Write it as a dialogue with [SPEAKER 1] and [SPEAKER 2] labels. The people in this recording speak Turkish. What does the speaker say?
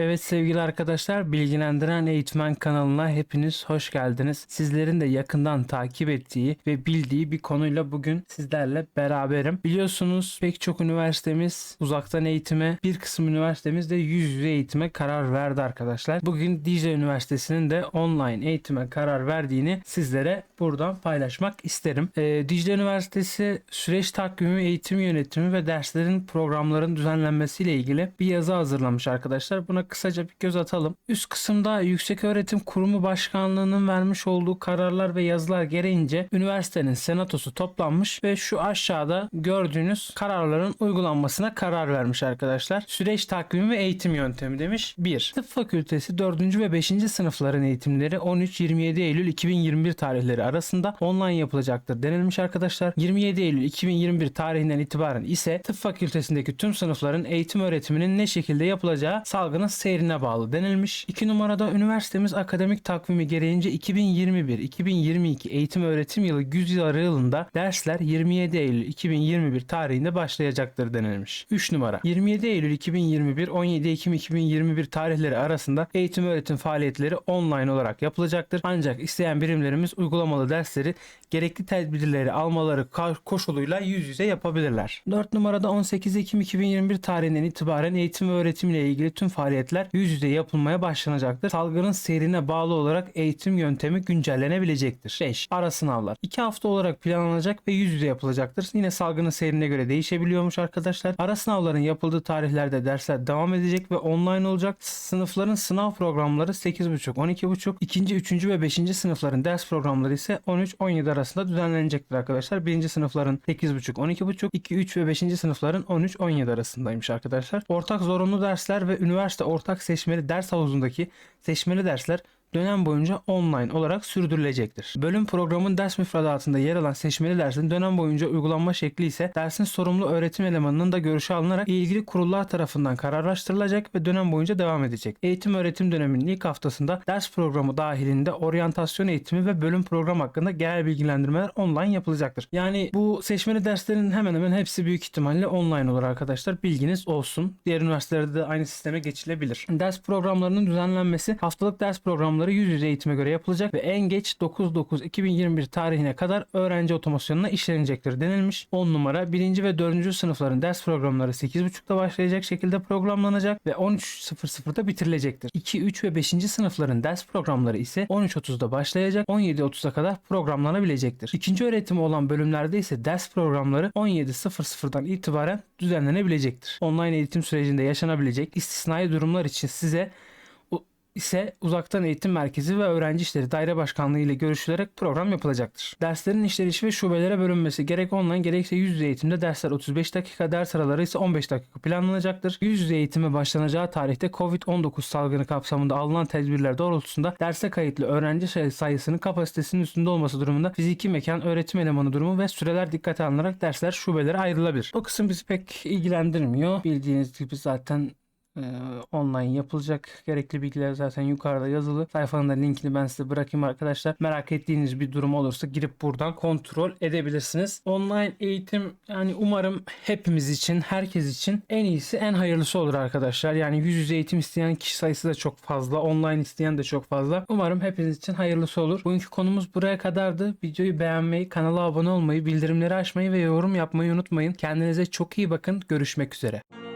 [SPEAKER 1] Evet sevgili arkadaşlar Bilgilendiren Eğitmen kanalına hepiniz hoş geldiniz. Sizlerin de yakından takip ettiği ve bildiği bir konuyla bugün sizlerle beraberim. Biliyorsunuz pek çok üniversitemiz uzaktan eğitime, bir kısım üniversitemiz de yüz yüze eğitime karar verdi arkadaşlar. Bugün Dicle Üniversitesi'nin de online eğitime karar verdiğini sizlere buradan paylaşmak isterim. Ee, Dicle Üniversitesi süreç takvimi, eğitim yönetimi ve derslerin programların düzenlenmesiyle ilgili bir yazı hazırlamış arkadaşlar. Buna kısaca bir göz atalım. Üst kısımda Yükseköğretim Kurumu Başkanlığı'nın vermiş olduğu kararlar ve yazılar gereğince üniversitenin senatosu toplanmış ve şu aşağıda gördüğünüz kararların uygulanmasına karar vermiş arkadaşlar. Süreç takvimi ve eğitim yöntemi demiş. 1. Tıp Fakültesi 4. ve 5. sınıfların eğitimleri 13-27 Eylül 2021 tarihleri arasında online yapılacaktır denilmiş arkadaşlar. 27 Eylül 2021 tarihinden itibaren ise tıp fakültesindeki tüm sınıfların eğitim öğretiminin ne şekilde yapılacağı salgının seyrine bağlı denilmiş. 2 numarada üniversitemiz akademik takvimi gereğince 2021-2022 eğitim öğretim yılı güz yılında dersler 27 Eylül 2021 tarihinde başlayacaktır denilmiş. 3 numara 27 Eylül 2021 17 Ekim 2021 tarihleri arasında eğitim öğretim faaliyetleri online olarak yapılacaktır. Ancak isteyen birimlerimiz uygulamalı dersleri gerekli tedbirleri almaları koşuluyla yüz yüze yapabilirler. 4 numarada 18 Ekim 2021 tarihinden itibaren eğitim ve öğretim ile ilgili tüm faaliyetler yüz yüze yapılmaya başlanacaktır. Salgının seyrine bağlı olarak eğitim yöntemi güncellenebilecektir. 5. Ara sınavlar. 2 hafta olarak planlanacak ve yüz yüze yapılacaktır. Yine salgının seyrine göre değişebiliyormuş arkadaşlar. Ara sınavların yapıldığı tarihlerde dersler devam edecek ve online olacak. Sınıfların sınav programları 8.30 12.30. 2. 3. ve 5. sınıfların ders programları ise 13-17 arasında düzenlenecektir arkadaşlar. 1. sınıfların 8.30 12.30. 2. 3 ve 5. sınıfların 13-17 arasındaymış arkadaşlar. Ortak zorunlu dersler ve üniversite ortak seçmeli ders havuzundaki seçmeli dersler dönem boyunca online olarak sürdürülecektir. Bölüm programın ders müfredatında yer alan seçmeli dersin dönem boyunca uygulanma şekli ise dersin sorumlu öğretim elemanının da görüşü alınarak ilgili kurullar tarafından kararlaştırılacak ve dönem boyunca devam edecek. Eğitim öğretim döneminin ilk haftasında ders programı dahilinde oryantasyon eğitimi ve bölüm program hakkında genel bilgilendirmeler online yapılacaktır. Yani bu seçmeli derslerin hemen hemen hepsi büyük ihtimalle online olur arkadaşlar. Bilginiz olsun. Diğer üniversitelerde de aynı sisteme geçilebilir. Ders programlarının düzenlenmesi haftalık ders programları yüz yüze eğitime göre yapılacak ve en geç 9-9-2021 tarihine kadar öğrenci otomasyonuna işlenecektir denilmiş. 10 numara 1. ve 4. sınıfların ders programları 8.30'da başlayacak şekilde programlanacak ve 13.00'da bitirilecektir. 2, 3 ve 5. sınıfların ders programları ise 13.30'da başlayacak 17.30'a kadar programlanabilecektir. İkinci öğretimi olan bölümlerde ise ders programları 17.00'dan itibaren düzenlenebilecektir. Online eğitim sürecinde yaşanabilecek istisnai durumlar için size ise uzaktan eğitim merkezi ve öğrenci işleri daire başkanlığı ile görüşülerek program yapılacaktır. Derslerin işlenişi ve şubelere bölünmesi gerek online gerekse yüz yüze eğitimde dersler 35 dakika ders araları ise 15 dakika planlanacaktır. Yüz yüze eğitime başlanacağı tarihte Covid-19 salgını kapsamında alınan tedbirler doğrultusunda derse kayıtlı öğrenci say- sayısının kapasitesinin üstünde olması durumunda fiziki mekan öğretim elemanı durumu ve süreler dikkate alınarak dersler şubelere ayrılabilir. Bu kısım bizi pek ilgilendirmiyor. Bildiğiniz gibi zaten ee, online yapılacak. Gerekli bilgiler zaten yukarıda yazılı. Sayfanın da linkini ben size bırakayım arkadaşlar. Merak ettiğiniz bir durum olursa girip buradan kontrol edebilirsiniz. Online eğitim yani umarım hepimiz için, herkes için en iyisi, en hayırlısı olur arkadaşlar. Yani yüz yüze eğitim isteyen kişi sayısı da çok fazla. Online isteyen de çok fazla. Umarım hepiniz için hayırlısı olur. Bugünkü konumuz buraya kadardı. Videoyu beğenmeyi, kanala abone olmayı, bildirimleri açmayı ve yorum yapmayı unutmayın. Kendinize çok iyi bakın. Görüşmek üzere.